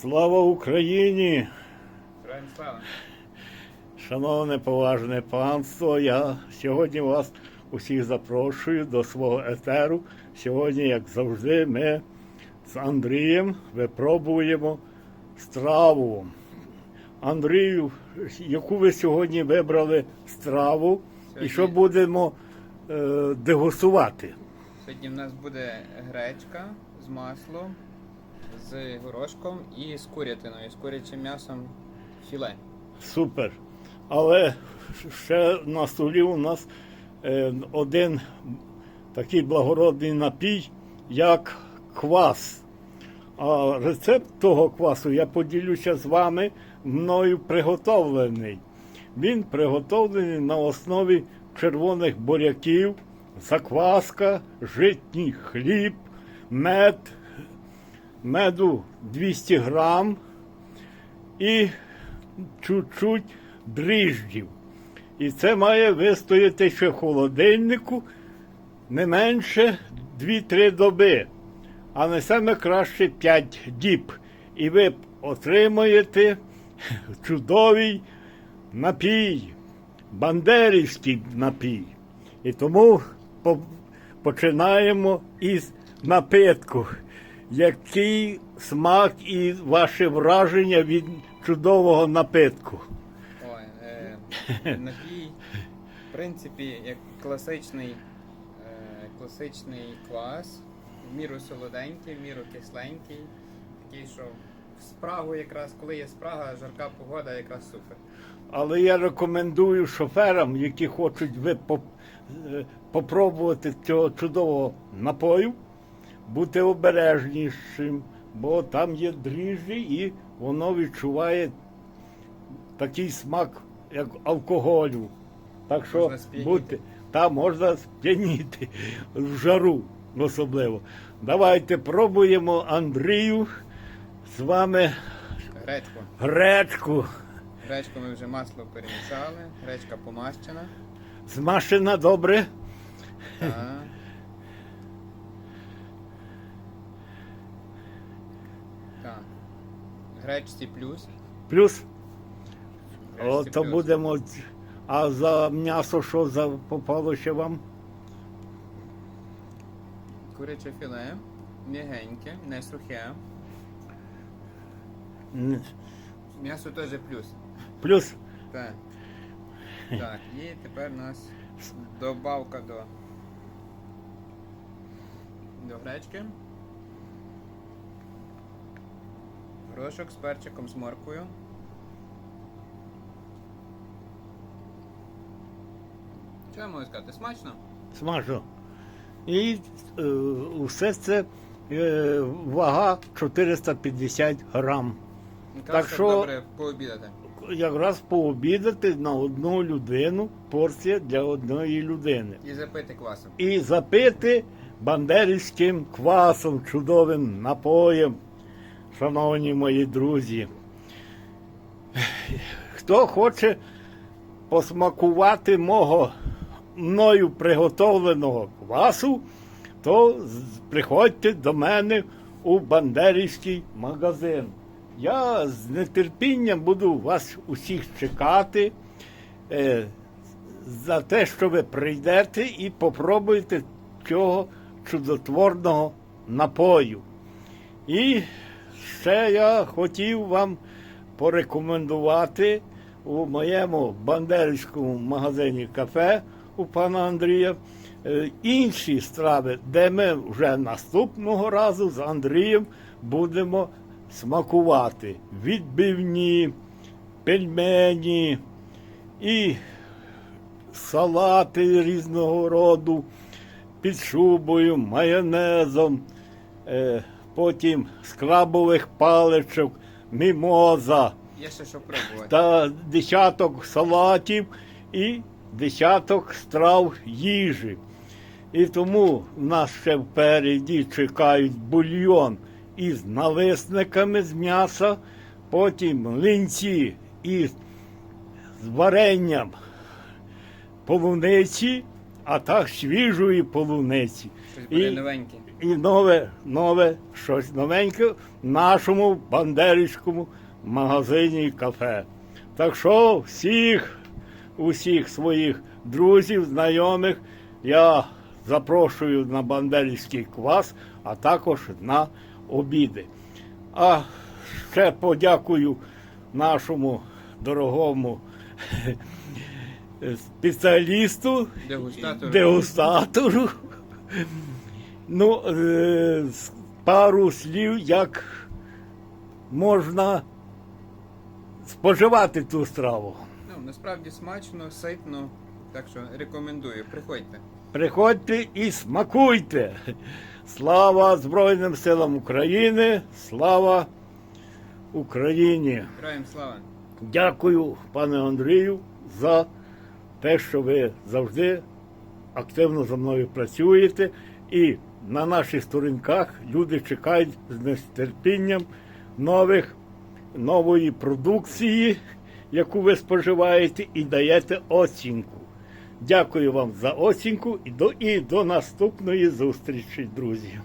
Слава Україні! Шановне поважне панство, я сьогодні вас усіх запрошую до свого етеру. Сьогодні, як завжди, ми з Андрієм випробуємо страву. Андрію, яку ви сьогодні вибрали страву і що будемо е, дегустувати? Сьогодні в нас буде гречка з маслом, з горошком і з курятиною, з курячим м'ясом філе. Супер. Але ще на столі у нас е, один такий благородний напій, як квас. А рецепт того квасу я поділюся з вами мною приготовлений. Він приготовлений на основі червоних буряків, закваска, житній хліб, мед, меду 200 грам і чуть-чуть дріжджів. І це має вистояти ще в холодильнику не менше 2-3 доби, а не саме краще 5 діб. І ви отримаєте чудовий напій, бандерівський напій. І тому починаємо із напитку. Який смак і ваше враження від чудового напитку? Ой, е, напій, в принципі, як класичний, е, класичний квас, в міру солоденький, в міру кисленький, такий, що в спрагу якраз, коли є спрага, жарка погода, якраз супер. Але я рекомендую шоферам, які хочуть ви поп- е, попробувати цього чудового напою, бути обережнішим, бо там є дріжджі і воно відчуває такий смак, як алкоголю. Так що Можна сп'яніти. будьте, можна сп'яніти в жару особливо. Давайте пробуємо Андрію з вами Гречку. гречку. Гречку ми вже масло перемішали, гречка помащена. Змашена добре. Так. Гречці плюс. Плюс. Гречці О, то плюс. будемо. А за м'ясо що за попало ще вам? Куряче філе. М'ягеньке, не сухе. Н- М'ясо теж плюс. Плюс Так. Так, і тепер у нас добавка до, до гречки. Горошок з перчиком з морквою. Що я можу сказати? Смачно? смажу. І е, все це е, вага 450 грам. Якраз Так що- добре пообідати. Якраз пообідати на одну людину, порція для одної людини. І запити квасом. і запити бандерівським квасом, чудовим напоєм, шановні мої друзі. Хто хоче посмакувати мого мною приготовленого квасу, то приходьте до мене у бандерівський магазин. Я з нетерпінням буду вас усіх чекати. Е, за те, що ви прийдете і попробуєте цього чудотворного напою. І ще я хотів вам порекомендувати у моєму бандерівському магазині кафе у пана Андрія е, інші страви, де ми вже наступного разу з Андрієм будемо смакувати. Відбивні, пельмені і салати різного роду під шубою, майонезом, е, потім з крабових паличок, мімоза Є ще що пробувати. та десяток салатів і десяток страв їжі. І тому нас ще впереді чекають бульйон із налисниками з м'яса, потім млинці із з варенням полуниці, а так свіжої полуниці. Щось буде І- новеньке. І нове, нове, щось новеньке в нашому бандерівському магазині і кафе. Так що всіх, усіх своїх друзів, знайомих я запрошую на бандерівський квас, а також на обіди. А ще подякую нашому дорогому спеціалісту, Дегустатор. дегустатору. Ну, е, пару слів, як можна споживати ту страву. Ну, насправді смачно, ситно, так що рекомендую, приходьте. Приходьте і смакуйте. Слава Збройним силам України! Слава Україні! Героям слава! Дякую, пане Андрію, за те, що ви завжди активно за мною працюєте. І на наших сторінках люди чекають з нетерпінням нових, нової продукції, яку ви споживаєте, і даєте оцінку. Дякую вам за оцінку і до, і до наступної зустрічі, друзі.